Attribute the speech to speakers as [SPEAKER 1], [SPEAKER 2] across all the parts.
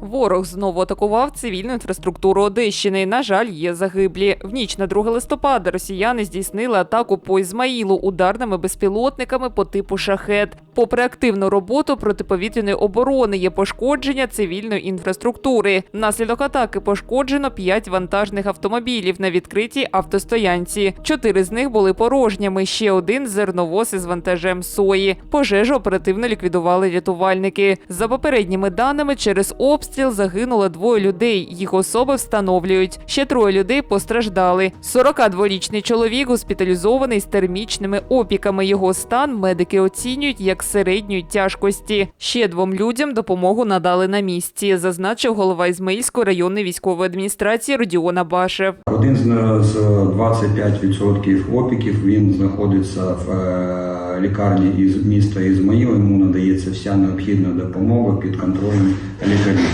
[SPEAKER 1] Ворог знову атакував цивільну інфраструктуру Одещини. На жаль, є загиблі. В ніч на 2 листопада росіяни здійснили атаку по Ізмаїлу ударними безпілотниками по типу шахет. Попри активну роботу протиповітряної оборони, є пошкодження цивільної інфраструктури. Внаслідок атаки пошкоджено 5 вантажних автомобілів на відкритій автостоянці. Чотири з них були порожніми. Ще один зерновоз із вантажем сої. Пожежу оперативно ліквідували рятувальники. За попередніми даними, через обстріл загинуло двоє людей. Їх особи встановлюють. Ще троє людей постраждали. 42-річний чоловік госпіталізований з термічними опіками. Його стан медики оцінюють як середньої тяжкості. Ще двом людям допомогу надали на місці, зазначив голова Ізмаїльської районної військової адміністрації Родіон Абашев.
[SPEAKER 2] Один з, з 25% опіків він знаходиться в е, лікарні із міста Ізмаїл. Йому надається вся необхідна допомога під контролем лікарів.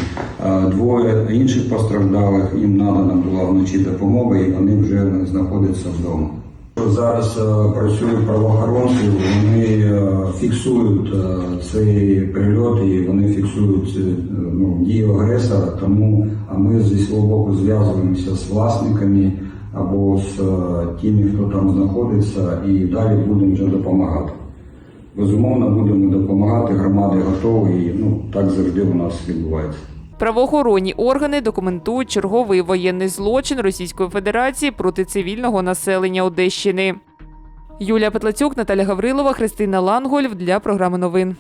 [SPEAKER 2] Е, Двоє інших постраждалих їм надана була вночі допомога, і вони вже знаходяться вдома. Зараз е, працюють правоохоронці, вони фіксують е, цей прильот і вони фіксують е, ну, дію агресора. Тому а ми зі свого боку зв'язуємося з власниками або з е, тими, хто там знаходиться, і далі будемо вже допомагати. Безумовно, будемо допомагати. Громади готові. І, ну так завжди у нас відбувається.
[SPEAKER 1] Правоохоронні органи документують черговий воєнний злочин Російської Федерації проти цивільного населення Одещини. Юлія Петлацюк, Наталя Гаврилова, Христина Лангольф для програми новин.